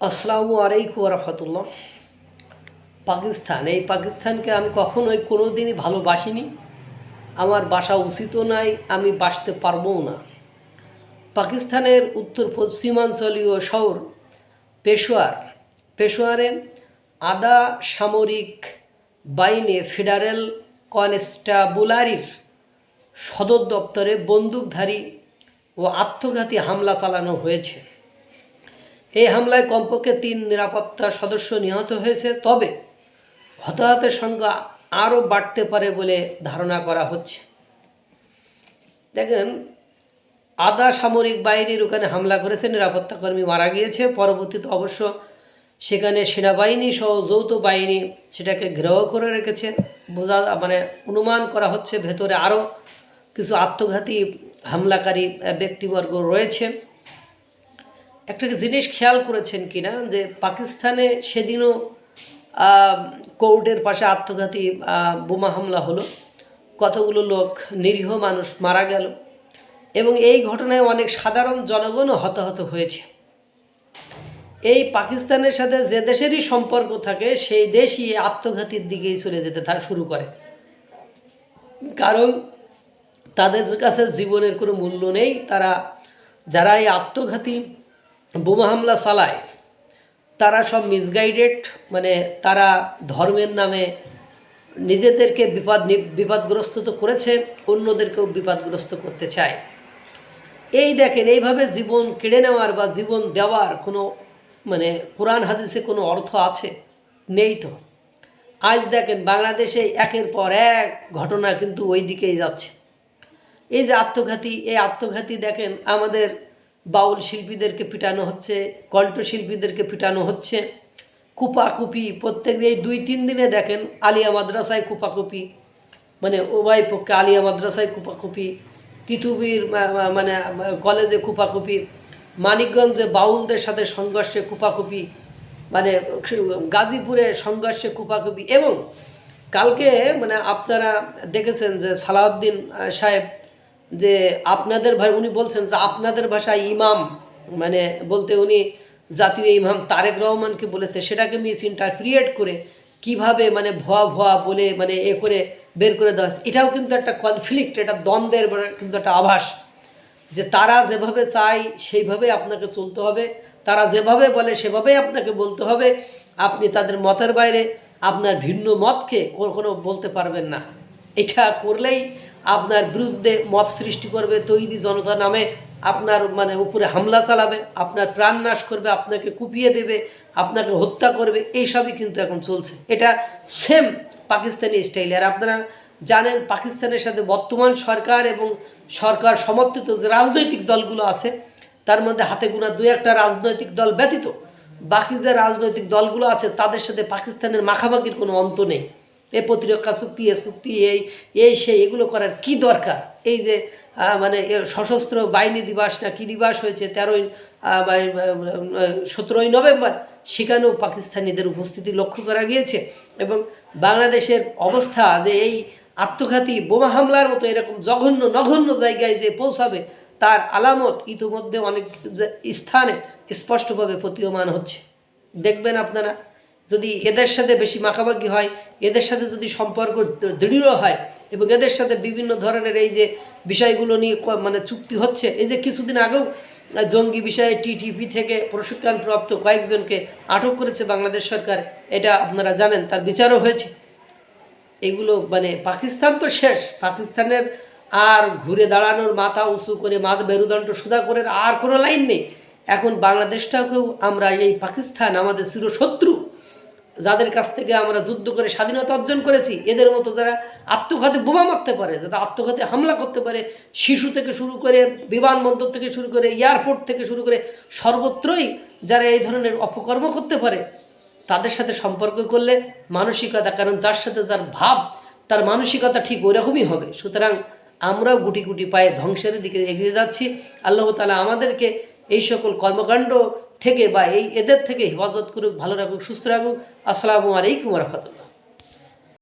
আসসালামু আলাইকুম রহমতুল্লাহ। পাকিস্তান, এই পাকিস্তানকে আমি কখনোই কোনো দিনই ভালোবাসিনি। আমার বাসা উচিতও নাই, আমি বাসতে পারবও না। পাকিস্তানের উত্তর পশ্চিমাঞ্চলীয় শহর পেশোয়ার। পেশোয়ারে আদা সামরিক বাহিনী ফেডারেল কনস্টাবুলারির সদর দপ্তরে বন্দুকধারী ও আত্মঘাতী হামলা চালানো হয়েছে। এই হামলায় কমপক্ষে তিন নিরাপত্তা সদস্য নিহত হয়েছে। তবে হতাহতের সংখ্যা আরও বাড়তে পারে বলে ধারণা করা হচ্ছে। দেখেন, আধা সামরিক বাহিনীর ওখানে হামলা করেছে, নিরাপত্তা কর্মী মারা গিয়েছে। পরবর্তীতে অবশ্য সেখানে সেনাবাহিনী সহ যৌথ বাহিনী সেটাকে ঘেরাও করে রেখেছে। বোঝা মানে অনুমান করা হচ্ছে ভেতরে আরও কিছু আত্মঘাতী হামলাকারী ব্যক্তিবর্গ রয়েছে। একটা জিনিস খেয়াল করেছেন কিনা যে পাকিস্তানে সেদিনও কোর্টের পাশে আত্মঘাতী বোমা হামলা হলো। কতগুলো লোক, নিরীহ মানুষ মারা গেল। এবং এই ঘটনায় অনেক সাধারণ জনগণও হতাহত হয়েছে। এই পাকিস্তানের সাথে যে দেশেরই সম্পর্ক থাকে, সেই দেশই আত্মঘাতীর দিকেই চলে যেতে থা, শুরু করে। কারণ তাদের কাছে জীবনের কোনো মূল্য নেই। তারা, যারা এই আত্মঘাতী বোমা হামলা চালায়, তারা সব মিসগাইডেড মানে তারা ধর্মের নামে নিজেদেরকে বিপদ, বিপদগ্রস্ত তো করেছে, অন্যদেরকেও বিপদগ্রস্ত করতে চায়। এই দেখেন, এইভাবে জীবন কেড়ে নেওয়ার বা জীবন দেওয়ার কোনো মানে কোরআন হাদিসে কোনো অর্থ আছে? নেই তো। আজ দেখেন, বাংলাদেশে একের পর এক ঘটনা কিন্তু ওই দিকেই যাচ্ছে। এই যে আত্মঘাতী, এই আত্মঘাতী দেখেন, আমাদের বাউল শিল্পীদেরকে পিটানো হচ্ছে, কণ্ঠশিল্পীদেরকে পিটানো হচ্ছে। কুপাকুপি প্রত্যেক এই দুই তিন দিনে দেখেন আলিয়া মাদ্রাসায় কুপাকুপি মানে উভয় পক্ষে আলিয়া মাদ্রাসায় কুপাকুপি তিতুবির মানে কলেজে কুপাকুপি, মানিকগঞ্জে বাউলদের সাথে সংঘর্ষে কুপাকুপি মানে গাজীপুরে সংঘর্ষে কুপাকুপি এবং কালকে মানে আপনারা দেখেছেন যে সালাউদ্দিন সাহেব যে আপনাদের ভাই, উনি বলছেন যে আপনাদের ভাষায় ইমাম মানে বলতে উনি জাতীয় ইমাম তারেক রহমানকে বলেছে, সেটাকে মিস ইন্টারপ্রিয়েট করে কীভাবে মানে ভুয়া ভুয়া বলে মানে এ করে বের করে দেওয়া। এটাও কিন্তু একটা কনফ্লিক্ট এটা দ্বন্দ্বের কিন্তু একটা আভাস যে তারা যেভাবে চায় সেইভাবে আপনাকে চলতে হবে। তারা যেভাবে বলে, সেভাবেই আপনাকে বলতে হবে। আপনি তাদের মতের বাইরে আপনার ভিন্ন মতকে কখনো বলতে পারবেন না। এটা করলেই আপনার বিরুদ্ধে মত সৃষ্টি করবে, তৈরি জনতা নামে আপনার মানে উপরে হামলা চালাবে, আপনার প্রাণ নাশ করবে, আপনাকে কুপিয়ে দেবে, আপনাকে হত্যা করবে, এইসবই কিন্তু এখন চলছে। এটা সেম পাকিস্তানি স্টাইল আর আপনারা জানেন, পাকিস্তানের সাথে বর্তমান সরকার এবং সরকার সমর্থিত যে রাজনৈতিক দলগুলো আছে, তার মধ্যে হাতে গোনা দু একটা রাজনৈতিক দল ব্যতীত বাকি যে রাজনৈতিক দলগুলো আছে, তাদের সাথে পাকিস্তানের মাখামাখির কোনো অন্ত নেই। এ প্রতিরক্ষা চুক্তি, এ চুক্তি, এই এই, সেই, এগুলো করার কি দরকার? এই যে মানে সশস্ত্র বাহিনী দিবস না কী দিবস হয়েছে? তেরোই সতেরোই নভেম্বর সেখানেও পাকিস্তানিদের উপস্থিতি লক্ষ্য করা গিয়েছে এবং বাংলাদেশের অবস্থা যে এই আত্মঘাতী বোমা হামলার মতো এরকম জঘন্য, নঘন্য জায়গায় যে পৌঁছাবে, তার আলামত ইতিমধ্যে অনেক স্থানে স্পষ্টভাবে প্রতীয়মান হচ্ছে। দেখবেন আপনারা যদি এদের সাথে বেশি মাখামাখি হয়, এদের সাথে যদি সম্পর্ক দৃঢ় হয় এবং এদের সাথে বিভিন্ন ধরনের এই যে বিষয়গুলো নিয়ে মানে চুক্তি হচ্ছে, এই যে কিছুদিন আগেও জঙ্গি বিষয়ে টিটিপি থেকে প্রশিক্ষণপ্রাপ্ত কয়েকজনকে আটক করেছে বাংলাদেশ সরকার, এটা আপনারা জানেন, তার বিচারও হয়েছে। এগুলো মানে পাকিস্তান তো শেষ, পাকিস্তানের আর ঘুরে দাঁড়ানোর মাথা উঁচু করে মাথা মেরুদণ্ড সুদা করে আর কোনো লাইন নেই। এখন বাংলাদেশটাকেও আমরা এই পাকিস্তান, আমাদের চিরশত্রু যাদের কাছ থেকে আমরা যুদ্ধ করে স্বাধীনতা অর্জন করেছি, এদের মতো যারা আত্মঘাতী বোমা মারতে পারে যারা আত্মঘাতী হামলা করতে পারে, শিশু থেকে শুরু করে বিমানবন্দর থেকে শুরু করে এয়ারপোর্ট থেকে শুরু করে সর্বত্রই যারা এই ধরনের অপকর্ম করতে পারে, তাদের সাথে সম্পর্ক করলে মানসিকতা, কারণ যার সাথে যার ভাব, তার মানসিকতা ঠিক ওরকমই হবে। সুতরাং আমরাও গুটি গুটি পায়ে ধ্বংসের দিকে এগিয়ে যাচ্ছি। আল্লাহ তালা আমাদেরকে এই সকল কর্মকাণ্ড থেকে বা এই এদের থেকে হেফাজত করুক ভালো রাখুক সুস্থ রাখুক আসসালামু আলাইকুম রহমতুল্লাহ।